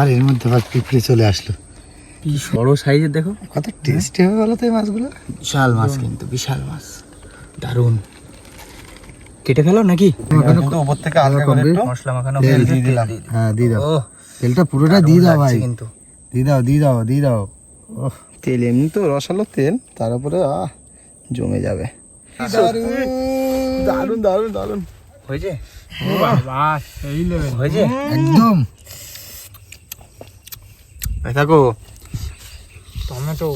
আর এর মধ্যে আবার পিঁপড়ে চলে আসলো। কি বড় সাইজের দেখো? কত টেস্টি হবে বলো তো এই মাছগুলো? বিশাল মাছ কিন্তু বিশাল মাছ। দারুণ। কেটে ফেলো নাকি? উপর থেকে হালকা করে একটু মশলা মাখানো তেল দিয়ে দিলাম। হ্যাঁ দিয়ে দাও। তেলটা পুরোটা দিয়ে দাও ভাই। কিন্তু। দিয়ে দাও দিয়ে দাও দিয়ে দাও। তেল এমনি তো রসালো তেল তার উপরে আহ জমে যাবে। দারুণ দারুণ দারুণ হয়েছে? হয়েছে? একদম। থাকো টমেটো।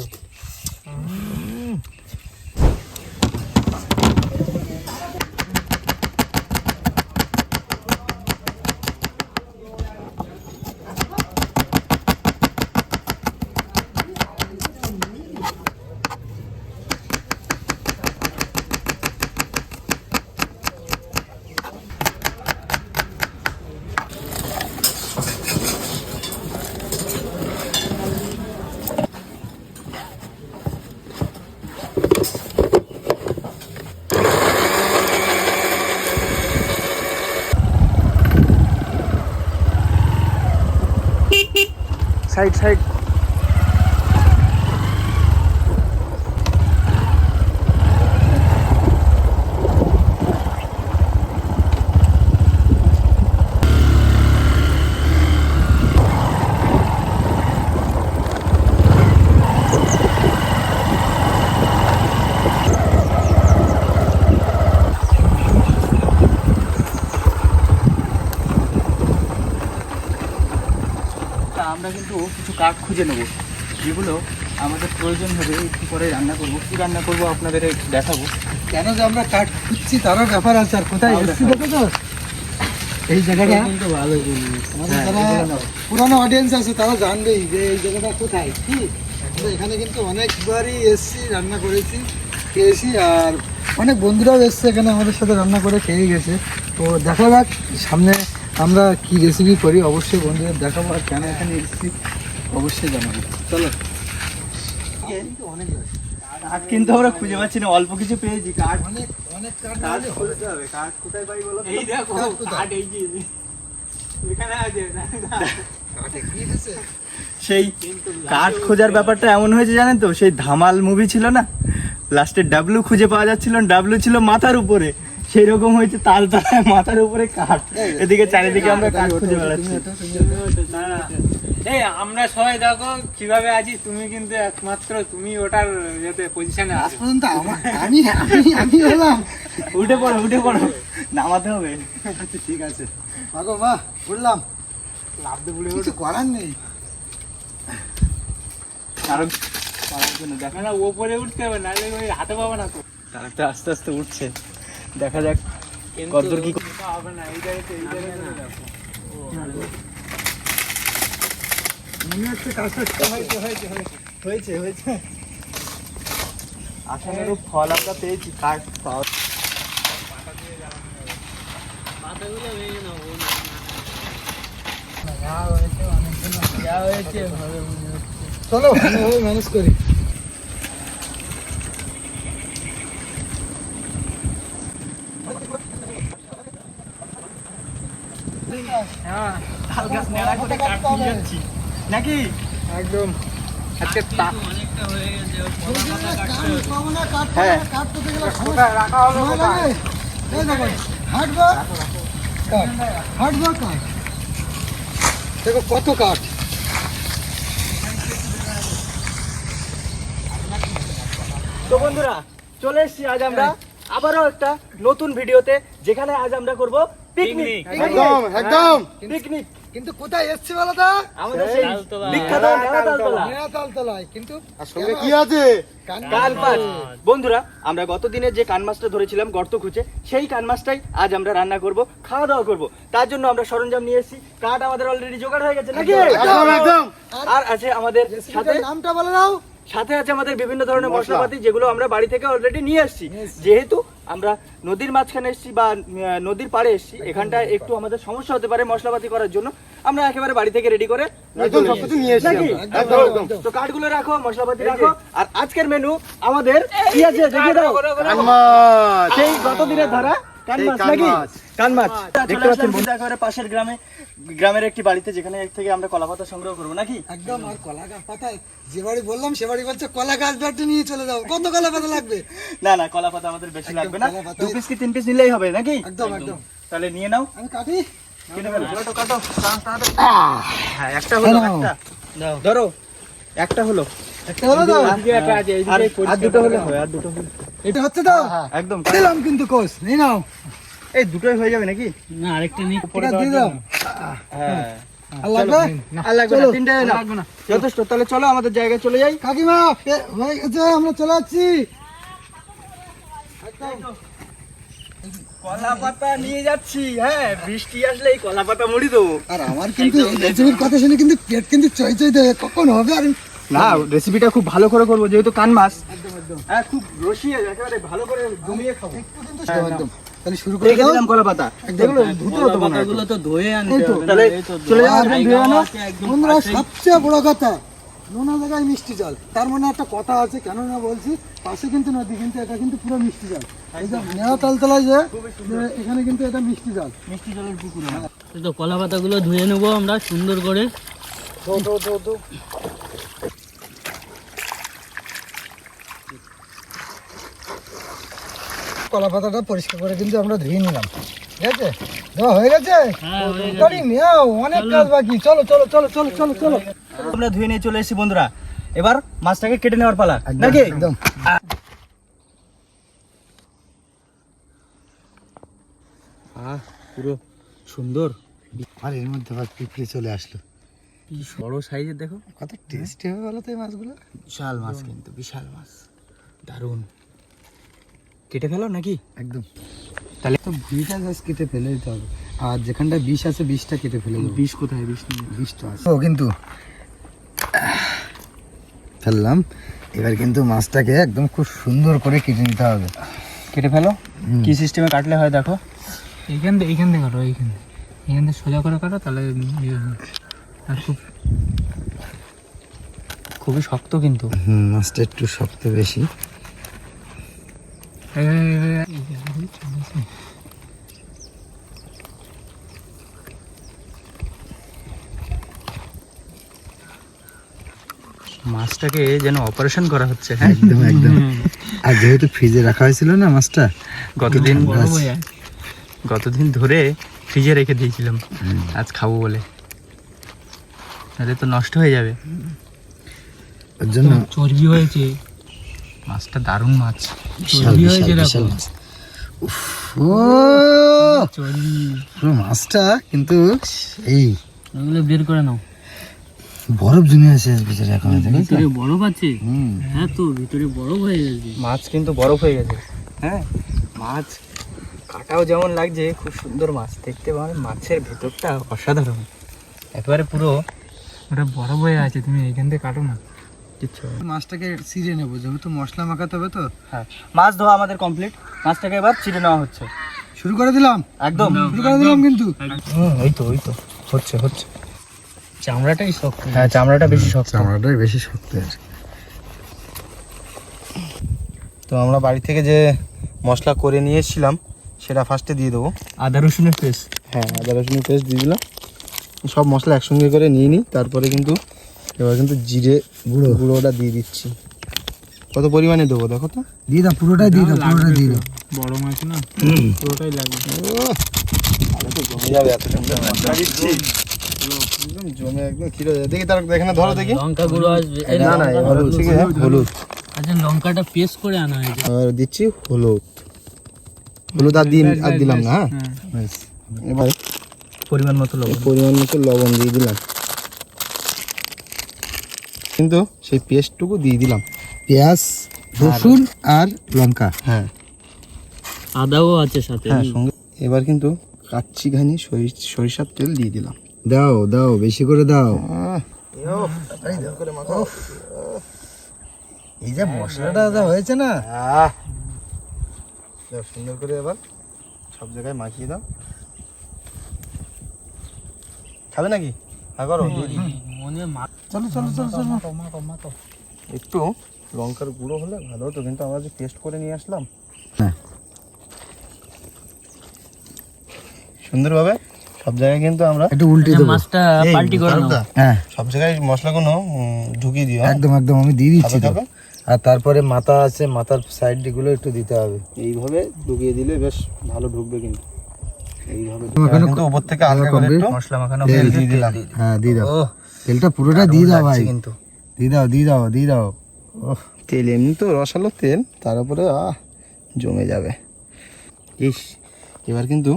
সাইড সাইড আমরা কিন্তু কিছু কাঠ খুঁজে নেব যেগুলো আমাদের প্রয়োজন হবে একটু পরে রান্না করব। কী রান্না করব আপনাদের একটু দেখাবো। কেন যে আমরা কাঠ খুঁজছি তারও ব্যাপার আছে আর কোথায় এসছি দেখো তো? এই জায়গাটা কিন্তু ভালো হ্যাঁ, যারা পুরানো অডিয়েন্স আছে তারা জানবেই যে এই জায়গাটা কোথায় কি? আমরা এখানে কিন্তু অনেকবারই এসছি রান্না করেছি খেয়েছি আর অনেক বন্ধুরাও এসছে এখানে আমাদের সাথে রান্না করে খেয়ে গেছে। তো দেখা যাক সামনে আমরা কি রেসিপি করি অবশ্যই বন্ধুদের দেখাবো আর কেন এখানে এসেছি অবশ্যই জানাব। চলো। কাঠ কিন্তু আমরা খুঁজে পাচ্ছি না অল্প কিছু পেয়েছি কাঠ। অনেক অনেক কাঠ খুঁজতে হবে কাঠ কোথায় পাই বলো এই দেখো কাঠ এই যে এখানে আছে সেই কাঠ খোঁজার ব্যাপারটা এমন হয়েছে জানেন তো? সেই ধামাল মুভি ছিল না? লাস্টে ডাবলু খুঁজে পাওয়া যাচ্ছিল না ডাবলু ছিল মাথার উপরে। সেই রকম হয়েছে তাল তালায় মাথার উপরে কাঠ। এদিকে চারিদিকে আমরা কাঠ খুঁজে বেড়াচ্ছি। এই আমরা সবাই দেখো কীভাবে আছি তুমি কিন্তু একমাত্র তুমি ওটার ইয়েতে পজিশনে আজ পর্যন্ত আমি আমি আমি হলাম। উঠে পড়ো উঠে পড়ো। নামাতে হবে। আচ্ছা ঠিক আছে। মাগো মা উঠলাম। লাভ দিয়ে কিছু করার নেই। কারণ পারার জন্য দেখা না না ওপরে উঠতে হবে নাহলে ওই হাতে পাবো না তো। কারেক্টটা আস্তে আস্তে উঠছে। দেখা যাক কতদূর কি হবে না এই জায়গাতে এই জায়গাতে মনে হচ্ছে কাজটা হয়েছে হয়েছে হয়েছে হয়েছে হয়েছে। ফল আমরা পেয়েছি কাঠ পাওয়া ভেঙে নেব চলো ভালোভাবে ম্যানেজ করি। দেখো কত কাঠ তো বন্ধুরা, চলে এসেছি আজ আমরা আবারও একটা নতুন ভিডিওতে, যেখানে আজ আমরা করব পিকনিক একদম একদম। পিকনিক কিন্তু কোথায় এসছি বলো তো আমাদের সেই বিখ্যাত তালতলায়। কিন্তু আর কি আছে? কান বন্ধুরা আমরা গত দিনে যে কানমাছটা ধরেছিলাম গর্ত খুঁজে সেই কান মাছটাই আজ আমরা রান্না করব খাওয়া দাওয়া করব। তার জন্য আমরা সরঞ্জাম নিয়ে এসেছি। কাঠ আমাদের অলরেডি জোগাড় হয়ে গেছে নাকি? একদম, একদম। আর আছে আমাদের সাথে নামটা বলে দাও। সাথে আছে আমাদের বিভিন্ন ধরনের মশলাপাতি যেগুলো আমরা বাড়ি থেকে অলরেডি নিয়ে আসছি যেহেতু আমরা নদীর মাঝখানে এসেছি বা নদীর পাড়ে এসেছি। এখানটায় একটু আমাদের সমস্যা হতে পারে মশলাপাতি করার জন্য। আমরা একেবারে বাড়ি থেকে রেডি করে। তো কাঠগুলো রাখো মশলাপাতি রাখো। আর আজকের মেনু আমাদের কি আছে দেখে দাও। সেই গত দিনের ধরা কান এই মাছ কান নাকি? মাছ। কান মাছ। মাছ। দেখতে পাচ্ছেন বন্ধু। একেবারে পাশের গ্রামে গ্রামের একটি বাড়িতে যেখানে থেকে আমরা কলা পাতা সংগ্রহ করব নাকি? একদম আর কলা গাছ যে বাড়ি বললাম সে বাড়ি বলছে কলা গাছ বাড়তে নিয়ে চলে যাও। কত কলা পাতা লাগবে? না না কলা পাতা আমাদের বেশি লাগবে না। দু পিস কি তিন পিস নিলেই হবে নাকি? একদম একদম। তাহলে নিয়ে নাও। আমি কাটি। হ্যাঁ একটা হলো একটা। ধরো একটা হলো। এটা হচ্ছে তো? একদম। দিলাম কিন্তু কোষ নিয়ে নাও। এই দুটোই হয়ে যাবে নাকি? না আরেকটা নিই এটা দিয়ে দাও। হ্যাঁ। আর লাগবে? আর লাগবে না তিনটে লাগবে না। যথেষ্ট তাহলে চলো আমাদের জায়গায় চলে যাই। কাকিমা হয়ে গেছে আমরা চলে যাচ্ছি। কলা পাতা নিয়ে যাচ্ছি হ্যাঁ বৃষ্টি আসলে এই কলা পাতা মুড়ি দেবো। আর আমার কিন্তু কথা শুনে কিন্তু পেট কিন্তু চই চই দেবে কখন হবে আর না রেসিপিটা খুব ভালো করে করব যেহেতু কান মাছ। একদম একদম। হ্যাঁ খুব রসিয়ে একেবারে ভালো করে জমিয়ে খাব। কিন্তু হ্যাঁ, একদম। তাহলে শুরু করে দিলাম কলা পাতা একদম। ধুতে হতো তো ধুয়ে এই তাহলে চলে যাও আর একদম ধুয়ে আনো। বন্ধুরা সবচেয়ে বড় কথা নোনা জায়গায় মিষ্টি জল। তার মানে একটা কথা আছে কেন না বলছি? পাশে কিন্তু নদী কিন্তু এটা কিন্তু পুরো মিষ্টি জল। এই যে নেওয়া তালতলায় যে যে এখানে কিন্তু এটা মিষ্টি জল। মিষ্টি জলের পুকুর তো কলা পাতাগুলো ধুয়ে নেব আমরা সুন্দর করে। কলা পাতাটা পরিষ্কার করে কিন্তু আমরা ধুয়ে নিলাম। ঠিক আছে? দেওয়া হয়ে গেছে? হ্যাঁ, নেও অনেক কাজ বাকি। চলো চলো চলো চলো চলো চলো। আমরা ধুয়ে নিয়ে চলে এসেছি বন্ধুরা। এবার মাছটাকে কেটে নেওয়ার পালা। নাকি? একদম। পুরো সুন্দর। আর এর মধ্যে আবার পিঁপড়ে চলে আসলো। বড় সাইজের দেখো। কত টেস্টি হবে বলো তো এই মাছগুলো? বিশাল মাছ কিন্তু বিশাল মাছ। দারুণ। কেটে ফেলো নাকি? একদম। তাহলে তো ভুঁড়িটা জাস্ট কেটে ফেলে দিতে হবে। আর যেখানটা বিষ আছে বিষটা কেটে ফেলে দেবো। বিষ কোথায়? বিষ নেই বিষটা আছে। ও কিন্তু ফেললাম। এবার কিন্তু মাছটাকে একদম খুব সুন্দর করে কেটে নিতে হবে। কেটে ফেলো? কি সিস্টেমে কাটলে হয় দেখো। এইখান থেকে এইখান থেকে কাটো এইখান থেকে এইখান থেকে সোজা করে কাটো তাহলে ইয়ে খুব খুবই শক্ত কিন্তু। হুম মাছটা একটু শক্ত বেশি। মাছটাকে যেন অপারেশন করা হচ্ছে হ্যাঁ? একদম একদম। আর যেহেতু ফ্রিজে রাখা হয়েছিল না মাছটা গতদিন গতদিন ধরে ফ্রিজে রেখে দিয়েছিলাম। আজ খাব বলে। তাহলে তো নষ্ট হয়ে যাবে। ওর জন্য চর্বি হয়েছে। মাছটা দারুণ মাছ। চর্বি হয়েছে দেখো। উফ, ও! চর্বি। পুরো মাছটা কিন্তু এই ওগুলো বের করে নাও। বরফ জমে আছে ভিতরে এখন? ভিতরে বরফ আছে। হুম। হ্যাঁ তো ভিতরে বরফ হয়ে গেছে। মাছ কিন্তু বরফ হয়ে গেছে। হ্যাঁ মাছ কাটাও যেমন লাগছে খুব সুন্দর মাছ। দেখতে পাবে মাছের ভেতরটা অসাধারণ। একেবারে পুরো ওটা বরফ হয়ে আছে তুমি এইখান থেকে কাটো না। মাছটাকে চিড়ে নেব যেহেতু মশলা মাখাতে হবে তো। হ্যাঁ মাছ ধোয়া আমাদের কমপ্লিট মাছটাকে এবার চিড়ে নেওয়া হচ্ছে। শুরু করে দিলাম? একদম। শুরু করে দিলাম কিন্তু। হুম ওই তো ওই তো। হচ্ছে হচ্ছে। চামড়াটাই শক্ত। হ্যাঁ চামড়াটা বেশি শক্ত। চামড়াটাই বেশি শক্ত আছে তো আমরা বাড়ি থেকে যে মশলা করে নিয়ে এসেছিলাম সেটা ফার্স্টে দিয়ে দেবো। আদা রসুনের পেস্ট। হ্যাঁ আদা রসুনের পেস্ট দিয়ে দিলাম। সব মশলা একসঙ্গে করে নিয়ে নিই তারপরে কিন্তু এবার কিন্তু জিরে গুঁড়ো। গুঁড়োটা দিয়ে দিচ্ছি। কত পরিমাণে দেবো দেখো তো? দিয়ে দাও পুরোটাই দিয়ে দাও পুরোটাই দিয়ে দাও। বড় মাছ না? পুরোটাই লাগবে। জমে যাবে এত সুন্দর মশলা দিচ্ছি। একদম জমে একদম খিরে যাবে। দেখি তার এখানে ধরো দেখি। লঙ্কা গুঁড়ো আসবে। না না হ্যাঁ, হলুদ। আচ্ছা লঙ্কাটা পেস্ট করে আনা হয়েছে। এবার দিচ্ছি হলুদ। হলুদ আর দিন আর দিলাম না হ্যাঁ? এবার পরিমাণ মতো লবণ পরিমাণ মতো লবণ দিয়ে দিলাম। কিন্তু সেই পেস্টটুকু দিয়ে দিলাম। পেঁয়াজ রসুন আর লঙ্কা। হ্যাঁ। আদাও আছে সাথে। হ্যাঁ সঙ্গে এবার কিন্তু কাচ্চি ঘানি সরিষার তেল দিয়ে দিলাম। দাও দাও বেশি করে দাও। এই যে মশলাটা যা হয়েছে না। সুন্দর করে এবার সব জায়গায় মাখিয়ে দাও। খাবে নাকি? হ্যাঁ করো। মনে মা- চলো চলো চলো চলো। একটু লঙ্কার গুঁড়ো হলে ভালো হতো কিন্তু আমরা যে পেস্ট করে নিয়ে আসলাম। হ্যাঁ। সুন্দরভাবে সব জায়গায় কিন্তু আমরা একটু উল্টে দেবো। মাছটা পাল্টি করে নাও। হ্যাঁ। সব জায়গায় মশলাগুলো উম, ঢুকিয়ে দিও? একদম একদম আমি দিয়ে দিচ্ছি খাবে তো। আর তারপরে মাথা আছে মাথার সাইডগুলো একটু দিতে হবে। এইভাবে ঢুকিয়ে দিলে বেশ ভালো ঢুকবে কিন্তু। এইভাবে কিন্তু উপর থেকে হালকা করে একটু মশলা মাখানো তেল দিয়ে দিলাম। হ্যাঁ দিয়ে দাও। তেলটা পুরোটা দিয়ে দাও ভাই। কিন্তু। দিয়ে দাও দিয়ে দাও দিয়ে দাও। তেল এমনি তো রসালো তেল তার উপরে আহ জমে যাবে। ইস এবার কিন্তু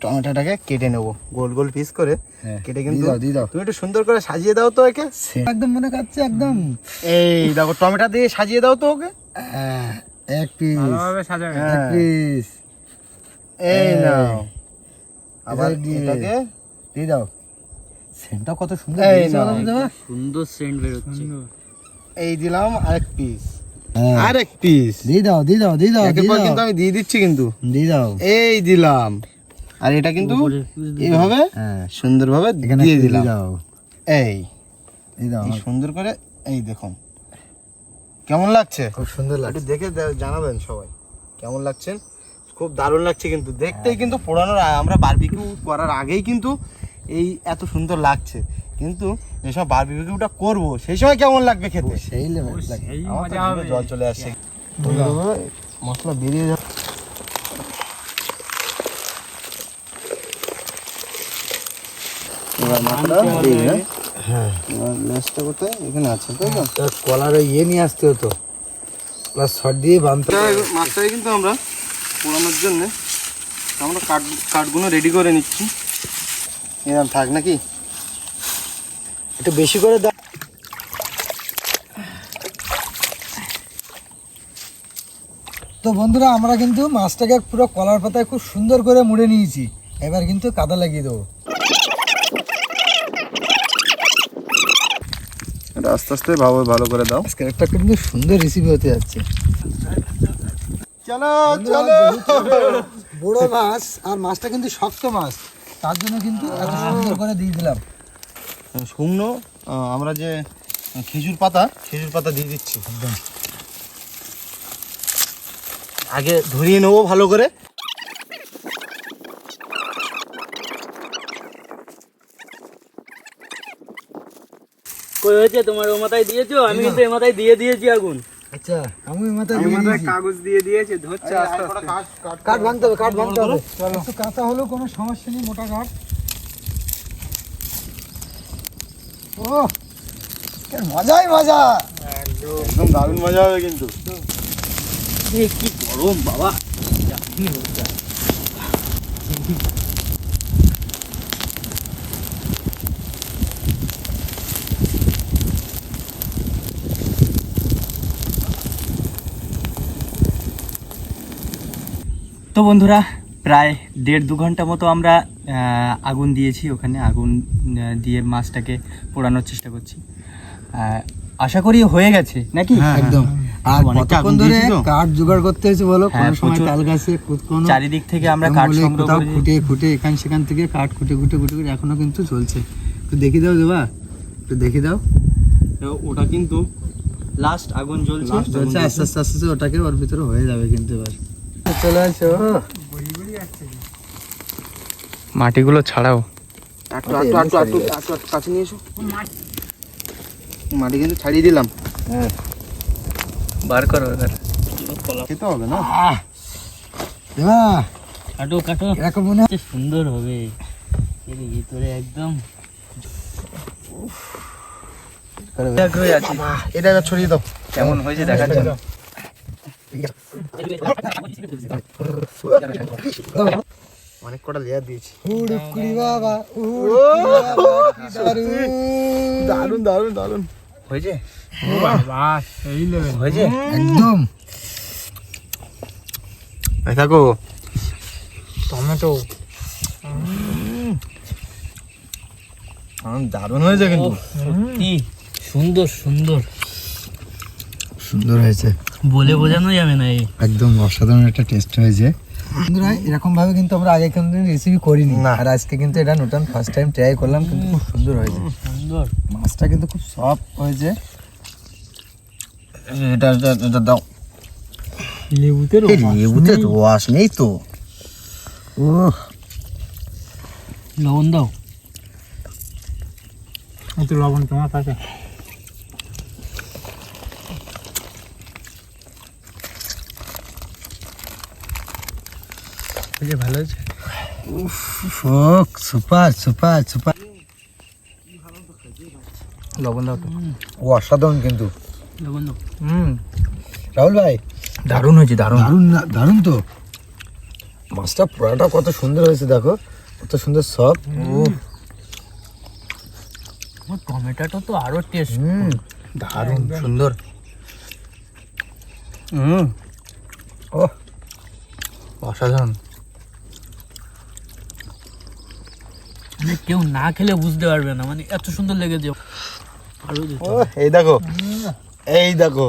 টমেটোটাকে কেটে নেব। গোল গোল পিস করে হ্যাঁ, কেটে কিন্তু দাও দিয়ে দাও। তুমি একটু সুন্দর করে সাজিয়ে দাও তো একে। একদম মনে কাচ্ছে একদম। এই দেখো টমেটো দিয়ে সাজিয়ে দাও তো ওকে। হ্যাঁ, এক পিস ভালোভাবে সাজাবে। এক পিস এই এই। নাও। আবার এটাকে দিয়ে দাও। সেন্টটা কত সুন্দর? সুন্দর সেন্ট বেরোচ্ছে। এই দিলাম আরেক পিস হ্যাঁ, আরেক পিস দিয়ে দাও দিয়ে দাও দিয়ে দাও কিন্তু আমি দিয়ে দিচ্ছি কিন্তু। দিয়ে দাও। এই দিলাম। আর এটা কিন্তু এইভাবে হ্যাঁ। সুন্দরভাবে দিয়ে দিলাম। এই। দাও। সুন্দর করে এই দেখুন। কেমন লাগছে? খুব সুন্দর একটু লাগছে দেখে দে- জানাবেন সবাই। কেমন লাগছে? খুব দারুণ লাগছে কিন্তু। দেখতেই কিন্তু পোড়ানোর আমরা বারবিকিউ করার আগেই কিন্তু এই এত সুন্দর লাগছে। কিন্তু যে সময় বারবিকিউটা করব সেই সময় কেমন লাগবে খেতে? সেই লেভেল লাগে এই আমার তো মজা হবে। জিভে জল চলে আসছে মশলা বেরিয়ে যাচ্ছে এবার মাছটা হ্যাঁ। এবার লেসটা কোথায়? এখানে আছে তাই তো তার ইয়ে নিয়ে আসতে হতো। প্লাস শর্ট দিয়ে বাঁধতে মাছটা- কিন্তু আমরা পোড়ানোর জন্যে আমরা কাঠ কাঠগুলো রেডি করে নিচ্ছি। এরকম থাক নাকি? একটু বেশি করে দাও তো বন্ধুরা আমরা কিন্তু মাছটাকে পুরো কলার পাতায় খুব সুন্দর করে মুড়ে নিয়েছি। এবার কিন্তু কাদা লাগিয়ে দেবো। আস্তে আস্তে ভালো ভালো করে দাও। আজকের একটা কিন্তু সুন্দর রেসিপি হতে যাচ্ছে। চলো চলো। বড় মাছ আর মাছটা কিন্তু শক্ত মাছ। তার জন্য কিন্তু এত সুন্দর করে দিয়ে দিলাম। শুকনো আমরা যে খেজুর পাতা খেজুর পাতা দিয়ে দিচ্ছি। একদম। আগে ধরিয়ে নেব ভালো করে। কই হয়েছে? তোমার ও মাথায় দিয়েছ? আমি কিন্তু এ মাথায় দিয়ে দিয়েছি আগুন। আচ্ছা আমি মাথায় দিয়ে মাথায় কাগজ দিয়ে দিয়েছে ধরছে আস্তে আস্তে। কাঠ ভাঙতে হবে কাঠ ভাঙতে হবে। একটু কাঁচা হলেও কোনো সমস্যা নেই মোটা কাঠ ও মজাই মজা। একদম দারুণ মজা হবে কিন্তু। কি গরম বাবা। তো বন্ধুরা প্রায় দেড় দু ঘণ্টা মতো আমরা আহ, আগুন দিয়েছি ওখানে আগুন দিয়ে মাছটাকে পোড়ানোর চেষ্টা করছি। আহ, আশা করি হয়ে গেছে নাকি? একদম। আর কতক্ষণ ধরে কাঠ জোগাড় করতে হয়েছে বলো? হ্যাঁ, কোনো সময় তাল গাছে কোনো চারিদিক থেকে আমরা কাঠ সংগ্রহ করে খুঁটে খুঁটে এখান সেখান থেকে কাঠ খুঁটে খুঁটে খুঁটে খুঁটে এখনও কিন্তু চলছে। একটু দেখি দাও দেবা। একটু দেখি দাও। তো ওটা কিন্তু লাস্ট আগুন জ্বলছে। আস্তে আস্তে আস্তে ওটাকে ওর ভিতরে হয়ে যাবে কিন্তু এবার। চলে আসো মাটিগুলো ছাড়াও। কাছে নিয়ে এসো। মাটি কিন্তু ছাড়িয়ে দিলাম। হ্যাঁ। বার করো এবার। খেতে হবে না? দেবা। কাটো কাটো। এরকম মনে হয় সুন্দর হবে। এর ভিতরে একদম এটা ছড়িয়ে দাও। কেমন হয়েছে দেখার জন্য? অনেক কটা লেয়ার দিয়েছি। উড়ুকুড়ি বাবা। দারুণ। দারুণ দারুণ হয়েছে? এই লেভেল হয়েছে? একদম। এই থাকো। টমেটো। দারুণ হয়েছে কিন্তু। সুন্দর সুন্দর। সুন্দর হয়েছে। বলে বোঝানো যাবে না এই। একদম অসাধারণ একটা টেস্ট হয়েছে। বন্ধুরা এরকম ভাবে কিন্তু আমরা আগে কোনোদিন রেসিপি করিনি। না। আর আজকে কিন্তু এটা নতুন ফার্স্ট টাইম ট্রাই করলাম কিন্তু খুব সুন্দর হয়েছে। সুন্দর। মাছটা কিন্তু খুব সফট হয়েছে। এটা এটা দাও। লেবুতে লেবুতে রস নেই তো। ও লবণ দাও। একটু লবণ তোমার কাছে ভালো আছে ফোক সুপার সুপার সুপার। লবণ দাও তো। ও অসাধারণ কিন্তু। লবণ দাও। হুম রাহুল ভাই। দারুণ হয়েছে দারুণ। দারুণ দারুণ তো। মাছটা পোড়াটা কত সুন্দর হয়েছে দেখো। কত সুন্দর সব। টমেটোটা তো আরও টেস্ট হুম দারুণ সুন্দর। হুম ও অসাধারণ। মানে কেউ না খেলে বুঝতে পারবে না। মানে এত সুন্দর লেগেছে। আরও এই দেখো। এই দেখো।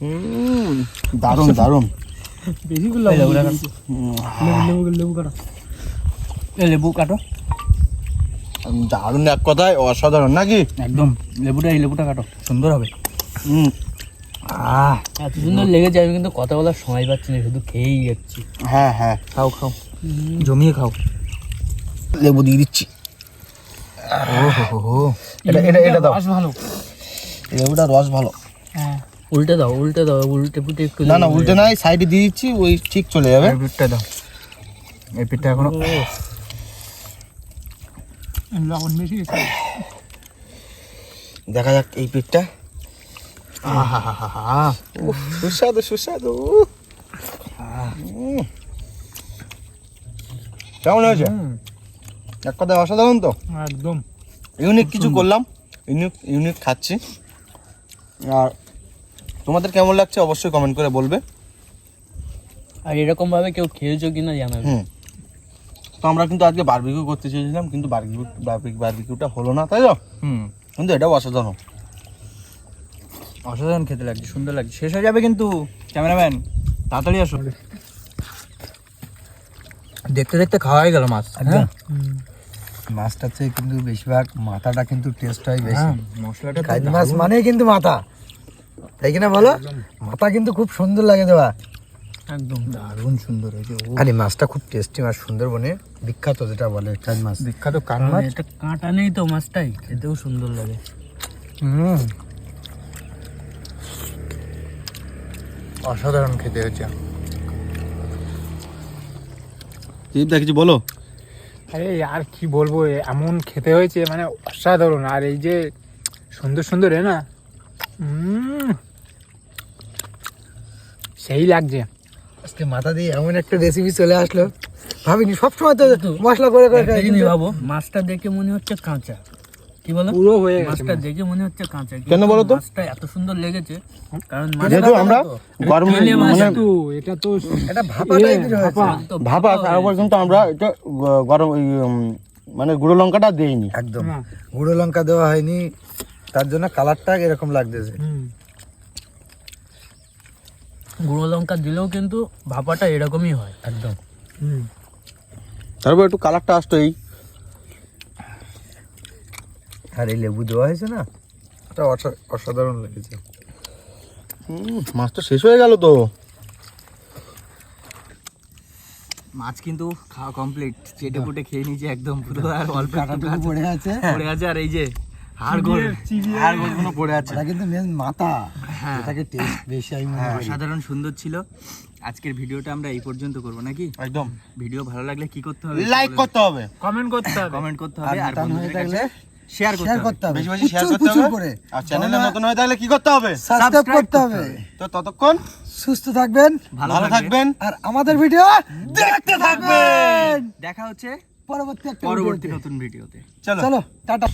হুম দারুণ দারুণ। বেশি গুলো লেবু লেবু লেবু কাটো। লেবু কাটো। দারুণ এক কথায় অসাধারণ নাকি? একদম। লেবুটা এই লেবুটা কাটো। সুন্দর হবে। হুম আহ। এত সুন্দর লেগেছে আমি কিন্তু কথা বলার সময় পাচ্ছি না শুধু খেয়েই যাচ্ছি। হ্যাঁ হ্যাঁ। খাও খাও। জমিয়ে খাও। লেবু দিয়ে দিচ্ছি। ও হো হো এটা এটা এটা দাও। রস ভালো। লেবুটা রস ভালো। হ্যাঁ। উল্টে দাও উল্টে দাও উল্টে পুটে একটু না না উল্টে নাই সাইডে দিয়ে দিচ্ছি ওই ঠিক চলে যাবে। এই পিঠটা দাও। এই পিঠটা এখনও লবণ বেশি দেখা যাক এই পিঠটা। আহা উফ, সুস্বাদু সুস্বাদু। কেমন হয়েছে? এক কথায় অসাধারণ তো। একদম। ইউনিক কিছু করলাম ইউনিক ইউনিক খাচ্ছি। আর তোমাদের কেমন লাগছে অবশ্যই কমেন্ট করে বলবে। আর এরকম ভাবে কেউ খেয়েছো কিনা জানাবে হুম। তো আমরা কিন্তু আজকে বারবিকিউ করতে চেয়েছিলাম কিন্তু বারবিকিউ বারবিকিউটা হলো না তাই তো? হুম। কিন্তু এটাও অসাধারণ। অসাধারণ খেতে লাগছে সুন্দর লাগছে। শেষ হয়ে যাবে কিন্তু ক্যামেরাম্যান তাড়াতাড়ি আসো। দেখতে দেখতে খাওয়াই হয়ে গেল মাছ হ্যাঁ মাছটার থেকে কিন্তু বেশিরভাগ মাথাটা কিন্তু টেস্ট হয় বেশি। হ্যাঁ, মশলাটা কাজ মাছ মানে কিন্তু মাথা। তাই কিনা বলো? মাথা কিন্তু খুব সুন্দর লাগে দেওয়া একদম। দারুণ সুন্দর হয়েছে আর মাছটা খুব টেস্টি মাছ সুন্দরবনে। বিখ্যাত যেটা বলে কাজ মাছ। বিখ্যাত কান মাছ। এটা কাঁটা নেই তো মাছটাই খেতেও সুন্দর লাগে। হুম। অসাধারণ খেতে হয়েছে। কিছু বলো? আরে আর কি বলব এমন খেতে হয়েছে মানে অসাধারণ। আর এই যে সুন্দর সুন্দর এ না? উম, সেই লাগছে। আজকে মাথা দিয়ে এমন একটা রেসিপি চলে আসলো। ভাবিনি সবসময় তো মশলা করে করে ভাবো মাছটা দেখে মনে হচ্ছে কাঁচা। কি বলো? পুরো হয়ে গেছে মাছটা দেখে মনে হচ্ছে কাঁচা কেন বলো তো? মাছটা এত সুন্দর লেগেছে কারণ যেহেতু আমরা গরম মানে এটা তো এটা ভাপা টাইপের ভাপা। ভাপা তারপর কিন্তু আমরা এটা গরম মানে গুঁড়ো লঙ্কাটা দেইনি। একদম। না। গুঁড়ো লঙ্কা দেওয়া হয়নি তার জন্য কালারটা এরকম লাগতেছে। গুঁড়ো লঙ্কা দিলেও কিন্তু ভাপাটা এরকমই হয় একদম। হুম। তারপর একটু কালারটা আসতো এই। আর এই লেবু দেওয়া হয়েছে না? এটা অসাধারণ লেগেছে। মাছ তো শেষ হয়ে গেল তো। মাছ কিন্তু খাওয়া কমপ্লিট চেটে খেয়ে নিয়েছে একদম পুরো আর অল্প পড়ে আছে। পড়ে আছে আর এই যে হাড় গোল। পড়ে আছে। এটা কিন্তু মেন মাথা। হ্যাঁ। এটাকে টেস্ট বেশি আমি মনে সুন্দর ছিল। আজকের ভিডিওটা আমরা এই পর্যন্ত করব নাকি? একদম। ভিডিও ভালো লাগলে কি করতে হবে? লাইক করতে হবে। কমেন্ট করতে হবে। কমেন্ট করতে হবে আর হয়ে বন্ধুদের থাকলে কাছে শেয়ার করতে শেয়ার হবে। করতে হবে। বেশি বেশি শেয়ার করতে হবে? করে। আর চ্যানেলে নতুন হয় তাহলে কি করতে হবে? সাবস্ক্রাইব করতে হবে। তো ততক্ষণ সুস্থ থাকবেন। ভালো ভালো থাকবেন। আর আমাদের ভিডিও দেখতে থাকবেন। দেখা হচ্ছে পরবর্তী একটা পরবর্তী নতুন ভিডিওতে চলো। চলো টাটা।